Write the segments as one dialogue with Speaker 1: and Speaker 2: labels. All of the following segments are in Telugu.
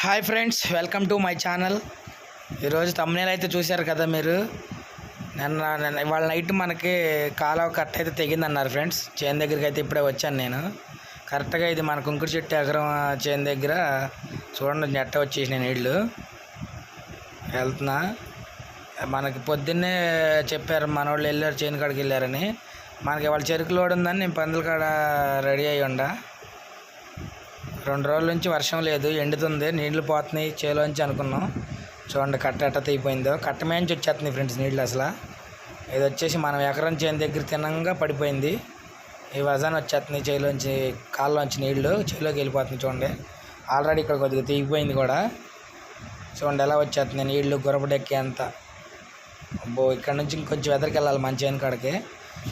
Speaker 1: Hi friends welcome to my channel. ఈరోజు తమ్నేల్ అయితే చూశారు కదా మీరు? నిన్న నిన్న ఇవాళ నైట్ మనకి కాలువ కట్ట అయితే తెగిందన్నారు ఫ్రెండ్స్. చేను దగ్గరికి అయితే ఇప్పుడే వచ్చాను నేను. కరెక్ట్గా ఇది మన కుంకుడు చెట్టు ఎకరం చేను దగ్గర చూడండి నెట్ట వచ్చేసి నేను నీళ్ళు వెళ్తున్నా. మనకి పొద్దున్నే చెప్పారు మన వాళ్ళు వెళ్ళారు చేను కాడికి వెళ్ళారని. మనకి వాళ్ళ చెరుకు లోడ్ ఉందని నేను పందుల కాడ రెడీ అయ్యి ఉండా. రెండు రోజుల నుంచి వర్షం లేదు ఎండుతుంది నీళ్ళు పోతున్నాయి చేలోంచి అనుకున్నాం. చూడండి కట్ట ఎట్ట తెగిపోయిందో కట్ట మేంచి వచ్చేస్తుంది ఫ్రెండ్స్ నీళ్ళు అసలు. ఇది వచ్చేసి మనం ఎకరం చేను దగ్గర తినంగా పడిపోయింది. ఈ వజాన్ వచ్చేస్తుంది చేలోంచి కాళ్ళలోంచి నీళ్ళు చేలోకి వెళ్ళిపోతుంది చూడండి. ఆల్రెడీ ఇక్కడ కొద్దిగా తెగిపోయింది కూడా. చూడండి ఎలా వచ్చేస్తుంది నీళ్ళు గురపడెక్కి అంత అబ్బో ఇక్కడ నుంచి ఇంకొంచెం ఎదరికి వెళ్ళాలి మంచి చేను కాడికి.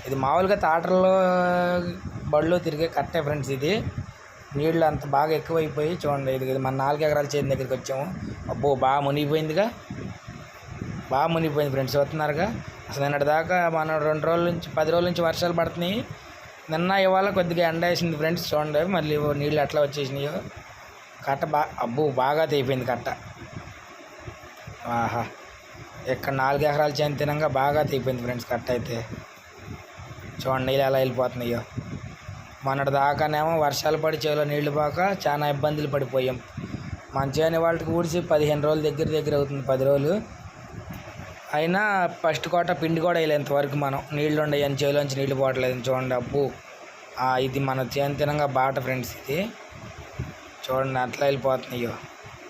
Speaker 1: ఇది మామూలుగా తాటర్లో బళ్ళు తిరిగే కట్టే ఫ్రెండ్స్ ఇది. నీళ్ళు అంత బాగా ఎక్కువైపోయి చూడండి ఇది ఇది మన నాలుగు ఎకరాల చేను దగ్గరికి వచ్చాము. అబ్బో బాగా మునిగిపోయిందిగా. బాగా మునిగిపోయింది ఫ్రెండ్స్ చూస్తున్నారుగా. అసలు నిన్నటి దాకా మన రెండు రోజుల నుంచి పది రోజుల నుంచి వర్షాలు పడుతున్నాయి. నిన్న ఇవాళ కొద్దిగా ఎండ వేసింది ఫ్రెండ్స్ చూడండి. మళ్ళీ నీళ్ళు ఎట్లా వచ్చేసినాయో. కట్ట బా అబ్బో బాగా తెగిపోయింది కట్ట. ఆహా. ఇక్కడ నాలుగు ఎకరాలు చేను తినంగా బాగా తెగిపోయింది ఫ్రెండ్స్ కట్ట అయితే. చూడండి నీళ్ళు ఎలా వెళ్ళిపోతున్నాయో. మొన్నటి దాకానేమో వర్షాలు పడి చేలో నీళ్ళు పోక చాలా ఇబ్బందులు పడిపోయాం. మన చేను వాళ్ళకి ఊడిసి పదిహేను రోజులు దగ్గర దగ్గర అవుతుంది పది రోజులు. అయినా ఫస్ట్ కోట పిండి కూడా వేయలేదు ఇంతవరకు మనం. నీళ్ళు ఉండయని చేలోంచి నీళ్ళు పోవట్లేదు చూడండి అబ్బు. ఇది మన చేను తినంగా బాట ఫ్రెండ్స్ ఇది. చూడండి అట్లా వెళ్ళిపోతున్నాయో.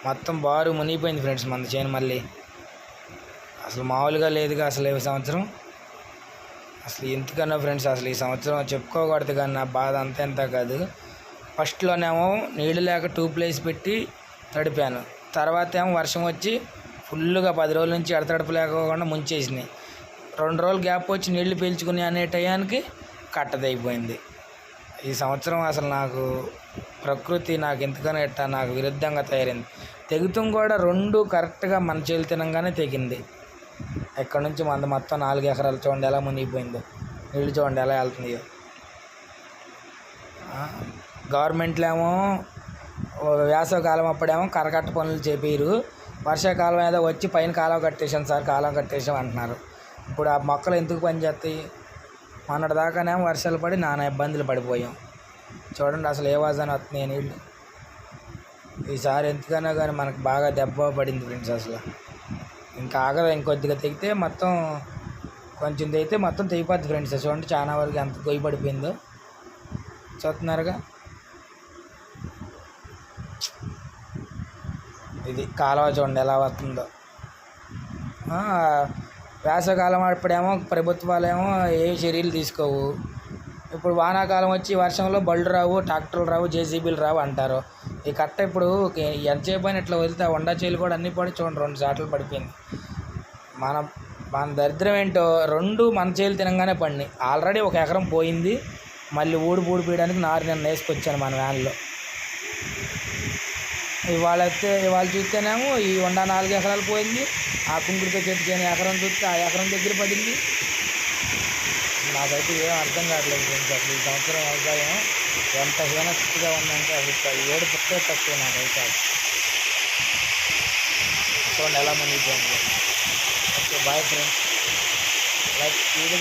Speaker 1: మొత్తం బారు మునిగిపోయింది ఫ్రెండ్స్ మన చేను మళ్ళీ. అసలు మామూలుగా లేదుగా అసలు ఏ సంవత్సరం. అసలు ఎందుకన్నా ఫ్రెండ్స్ అసలు ఈ సంవత్సరం చెప్పుకోకూడదు కానీ నా బాధ అంత ఎంత కాదు. ఫస్ట్లోనేమో నీళ్ళు లేక టూ ప్లేస్ పెట్టి తడిపాను. తర్వాత ఏమో వర్షం వచ్చి ఫుల్గా పది రోజుల నుంచి ఎడతడపు లేకోకుండా ముంచేసినాయి. రెండు రోజులు గ్యాప్ వచ్చి నీళ్ళు పీల్చుకుని అనే టయానికి కట్టదైపోయింది ఈ సంవత్సరం అసలు నాకు ప్రకృతి నాకు ఎందుకనో ఎట్టా నాకు విరుద్ధంగా తయారైంది. తెగుతం కూడా రెండు కరెక్ట్గా మన చేలు తినంగానే తెగింది. ఎక్కడి నుంచి మంద మొత్తం నాలుగు ఎకరాలు చూడండి ఎలా మునిగిపోయిందో. నీళ్ళు చూడండి ఎలా వెళ్తుందో గవర్నమెంట్లేమో గవర్నమెంట్లో ఏమో అప్పుడేమో కరకట్ట పనులు చేపిరు వర్షాకాలం ఏదో వచ్చి పైన కాలం కట్టేసాం సార్ కాలం కట్టేసాం అంటున్నారు. ఇప్పుడు ఆ మొక్కలు ఎందుకు పనిచేస్తాయి? మొన్నటి దాకానేమో వర్షాలు పడి నానా ఇబ్బందులు పడిపోయాం. చూడండి అసలు ఏ వాజన వస్తున్నాయి నీళ్ళు. ఈసారి ఎందుకన్నా కానీ మనకు బాగా దెబ్బ పడింది ఫ్రెండ్స్ అసలు. ఇంకా ఆగదు ఇంకొద్దిగా తెగితే మొత్తం కొంచెం తెగితే మొత్తం తెగిపోద్ది ఫ్రెండ్స్ చూడండి చాలా వరకు ఎంత గొయ్యి పడిపోయిందో చూస్తున్నారుగా? ఇది కాలువ చూడండి ఎలా వస్తుందో. వేసవకాలం వేసవికాలం అప్పుడేమో ప్రభుత్వాలేమో ఏ చర్యలు తీసుకోవు. ఇప్పుడు వానాకాలం వచ్చి వర్షంలో బళ్ళు రావు ట్రాక్టర్లు రావు జేసీబీలు రావు అంటారు. ఈ కట్ట ఇప్పుడు ఎంతసేపు అయినా ఇట్లా వదిలితే ఆ వండా చేలు కూడా అన్నీ పడి చూడండి రెండు సార్లు పడిపోయింది. మన మన దరిద్రం ఏంటో రెండు మన చేలు తినగానే పడినాయి. ఆల్రెడీ ఒక ఎకరం పోయింది మళ్ళీ ఊడి ఊడి పీయడానికి నారు నేను వేసుకొచ్చాను మన వ్యాన్లో. ఇవాళ అయితే ఇవాళ చూస్తేనేమో ఈ వంద నాలుగు ఎకరాలు పోయింది ఆ కుంకుడితో చెట్టు చేయని ఎకరం చూస్తే ఆ ఎకరం దగ్గర పడింది. నాకైతే ఏం అర్థం కావట్లేదు అసలు ఈ సంవత్సరం వ్యవసాయం ఎంత హీనస్థితిగా ఉందంటే అసలు ఏడు పుట్టే తక్కువ నాకైతే చూడండి ఎలా మునిగిపోయింది okay bye friends like video